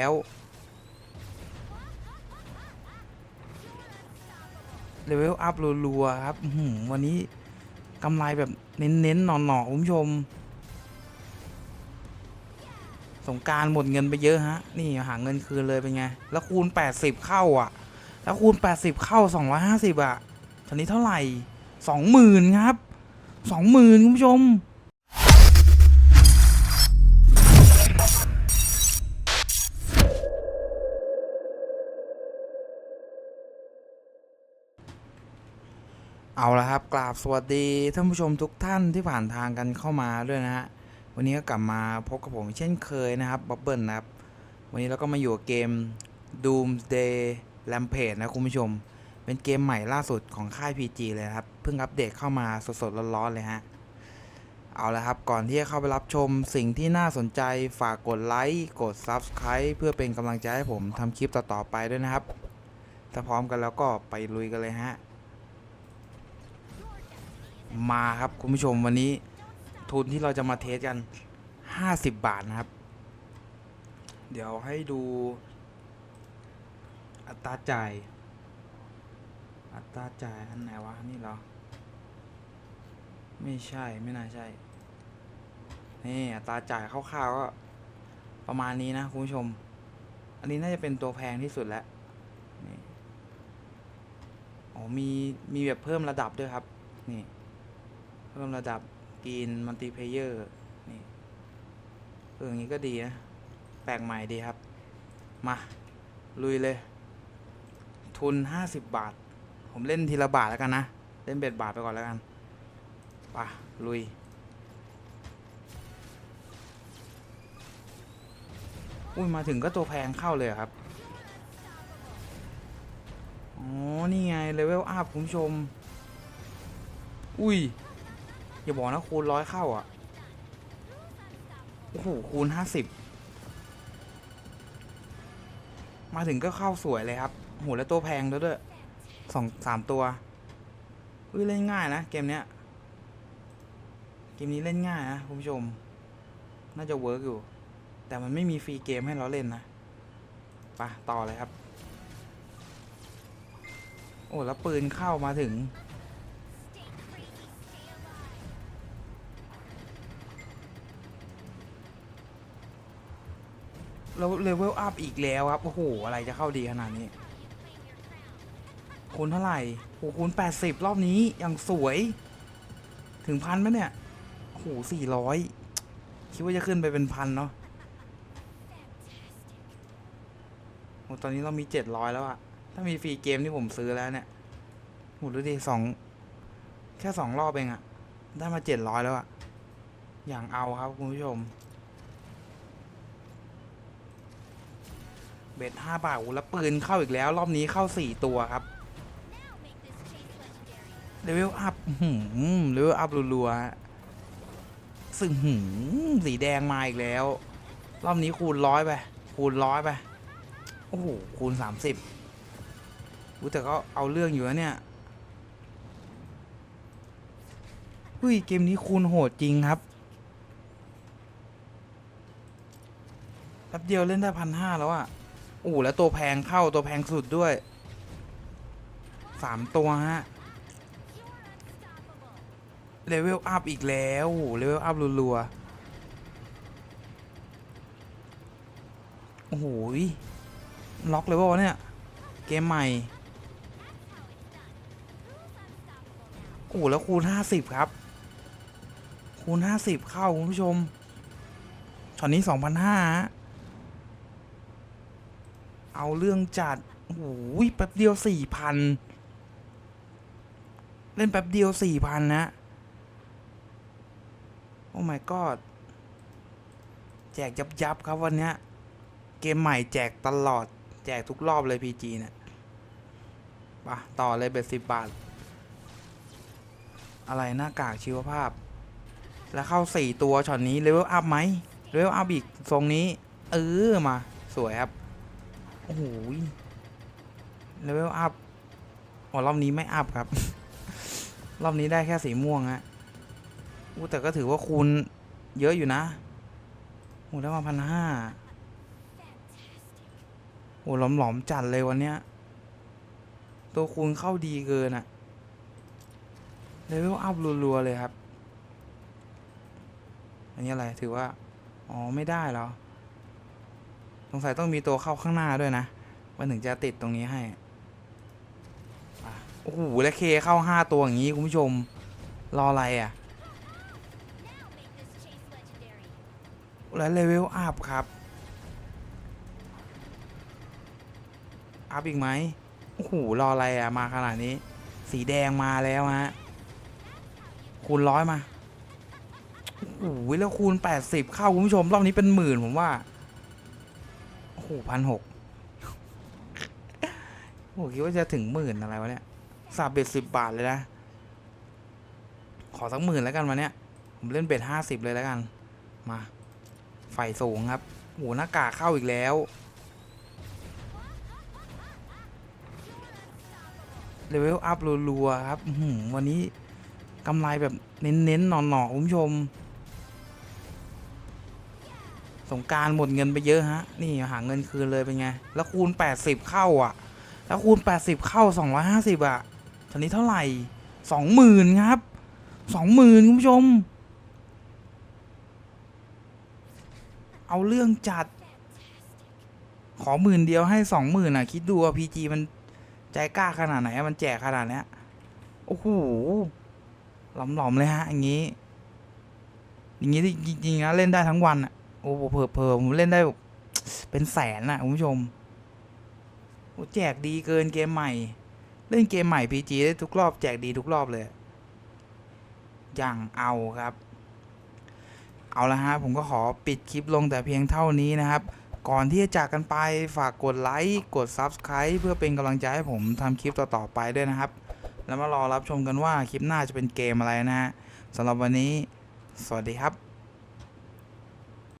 แล้วเลเวลอัพรัวๆครับวันนี้กำไรแบบเน้นๆหน่อๆคุณผู้ชม สงการหมดเงินไปเยอะฮะ นี่หาเงินคืนเลยเป็นไง แล้วคูณ 80 เข้าอะ แล้วคูณ 80 เข้า 250 อะตอนนี้เท่าไหร่ 20,000 ครับ 20,000 คุณผู้ชม เอาละครับกราบสวัสดีท่านผู้ชมทุกท่านที่ผ่านทางกันเข้ามาด้วยนะฮะวันนี้ก็กลับมาพบกับผมเช่นเคยนะครับบับเบิลนะครับ วันนี้เราก็มาอยู่กับเกม Doomsday Rampage นะคุณผู้ชม เป็นเกมใหม่ล่าสุดของค่าย PG เลยนะครับ เพิ่งอัปเดตเข้ามาสดๆร้อนๆเลยฮะเอาละครับก่อนที่จะเข้าไปรับชมสิ่งที่น่าสนใจฝากกดไลค์กด Subscribe เพื่อเป็นกำลังใจให้ผมทำคลิปต่อๆไปด้วยนะครับถ้าพร้อมกันแล้วก็ไปลุยกันเลยฮะ มาครับคุณผู้ชมวันนี้ทุนที่เราจะมาเทสกัน 50 บาทนะครับ เดี๋ยวให้ดู อัตราจ่าย อัตราจ่ายอันไหนวะ นี่เหรอ ไม่ใช่ไม่น่าใช่ นี่อัตราจ่ายคร่าวๆก็ประมาณนี้นะคุณผู้ชม อันนี้น่าจะเป็นตัวแพงที่สุดแล้วนี่อ๋อมีมีแบบเพิ่มระดับด้วยครับ นี่ เพิ่มระดับกินมัลติเพเยอร์นี่เอออย่างนี้ก็ดีนะ แปลกใหม่ดีครับ มา ลุยเลย ทุน 50 บาท ผมเล่นทีละบาทแล้วกันนะ เล่นเบ็ดบาทไปก่อนแล้วกันไปะลุย อุ้ย มาถึงก็ตัวแพงเข้าเลยครับอ๋อ นี่ไง เลเวลอัพคุณผู้ชม อุ้ย อย่าบอกนะคูณร้อยเข้าอะ โอ้โห คูณห้าสิบ มาถึงก็เข้าสวยเลยครับโหแล้วตัวแพงด้วยด้วยสองสามตัว อุ้ยเล่นง่ายนะ เกมเนี้ย เกมนี้เล่นง่ายนะคุณผู้ชม น่าจะเวิร์กอยู่ แต่มันไม่มีฟรีเกมให้เราเล่นนะไปะต่อเลยครับ โอ้แล้วปืนเข้ามาถึง แล้วเลเวลอัพอีกแล้วครับ โอ้โห อะไรจะเข้าดีขนาดนี้ คูณเท่าไหร่โอ้โหคูณแปดสิบรอบนี้อยังสวย ถึงพันไหมเนี่ย โอ้โหสี่ร้อยคิดว่าจะขึ้นไปเป็นพันเนาะโอ้ตอนนี้เรามีเจ็ดร้อยแล้วอะถ้ามีฟรีเกมที่ผมซื้อแล้วเนี่ยโหดูดิสองแค่สองรอบเองอะได้มาเจ็ดร้อยแล้วอะอย่างเอาครับคุณผู้ชม เบ็ดห้าบาทแล้วปืนเข้าอีกแล้ว รอบนี้เข้าสี่ตัวครับเลเวลอัพหืมเลเวลอัพรัวๆฮะซึ่งหืมสีแดงมาอีกแล้ว รอบนี้คูณร้อยไป คูณร้อยไป โอ้โห คูณสามสิบอู้แต่ก็เอาเรื่องอยู่นะเนี่ยอุ้ย เกมนี้คูณโหดจริงครับแป๊บเดียวเล่นได้พันห้าแล้วอะ อ้แล้วตัวแพงเข้าตัวแพงสุดด้วยสามตัวฮะเลเวลอัพอีกแล้วเลเวลอัพรัวๆโอ้โหล็อกเลยวะเนี่ย เกมใหม่ โอ้โหแล้วคูณห้าสิบครับ คูณห้าสิบเข้า คุณผู้ชมช็อตนี้สองพันห้า เอาเรื่องจัดโอ้โหแป๊บเดียวสี่พันเล่นแป๊บเดียวสี่พันนะ โอ้ my god แจกยับยับครับวันเนี้ยเกมใหม่แจกตลอด แจกทุกรอบเลย PG เนี่ยปะต่อเลยเบ็ดสิบบาท อะไรหน้ากากชีวภาพ แล้วเข้าสี่ตัวช็อตนี้เลเวลอัพไหมเลเวลอัพอีกทรงนี้ เออมา สวยครับ โอ้โหเลเวลอัพอ๋อรอบนี้ไม่อัพครับ รอบนี้ได้แค่สีม่วงฮะอู้แต่ก็ถือว่าคูณเยอะอยู่นะโอ้ได้มาพันห้าโอ้หลอมหลอมๆจัดเลยวันเนี้ย ตัวคูณเข้าดีเกินอะเลเวลอัพรัวๆเลยครับ อันนี้อะไรถือว่า อ๋อ ไม่ได้เหรอ สงสัยต้องมีตัวเข้าข้างหน้าด้วยนะ มันถึงจะติดตรงนี้ให้โอ้โหแล้วเคเข้าห้าตัวอย่างนี้คุณผู้ชม รออะไรอะ และเลเวลอัพครับ อัพอีกไหมโอ้โหรออะไรอะ มาขนาดนี้ สีแดงมาแล้วฮะ คูณร้อยมาโอ้โหแล้วคูณแปดสิบเข้าคุณผู้ชม รอบนี้เป็นหมื่นผมว่า หพันหกโอ้คิดว่าจะถึงหมื่นอะไรวะเนี่ยสาบเบ็ดสิบบาทเลยนะ ขอสักหมื่นแล้วกันวันเนี้ย ผมเล่นเบ็ดห้าสิบเลยแล้วกัน มาไฟสูงครับโหหน้ากากเข้าอีกแล้วเลเวลอัพรัวๆครับวันนี้กำไรแบบเน้นๆหนอๆคุณผู้ชม สงการหมดเงินไปเยอะฮะ นี่หาเงินคืนเลยเป็นไง แล้วคูณ 80 เข้าอะ แล้วคูณ 80 เข้า 250 อะตอนนี้เท่าไหร่ 20,000 ครับ 20,000 คุณผู้ชม เอาเรื่องจัด ขอหมื่นเดียวให้สองหมื่นอะ คิดดูว่าพีจีมันใจกล้าขนาดไหน มันแจกขนาดเนี้ย โอ้โห หลอมๆเลยฮะ อย่างนี้ อย่างนี้จริงๆนะเล่นได้ทั้งวันอะ อ้โหเผลอผมเล่นได้แบบเป็นแสนอะคุณผู้ชมโอ้แจกดีเกินเกมใหม่ เล่นเกมใหม่พีจีได้ทุกรอบแจกดีทุกรอบเลย อย่างเอาครับ เอาละฮะผมก็ขอปิดคลิปลงแต่เพียงเท่านี้นะครับ ก่อนที่จะจากกันไปฝากกดไลค์กด Subscribe เพื่อเป็นกำลังใจให้ผมทำคลิปต่อๆไปด้วยนะครับ แล้วมารอรับชมกันว่าคลิปหน้าจะเป็นเกมอะไรนะฮะสำหรับวันนี้ สวัสดีครับ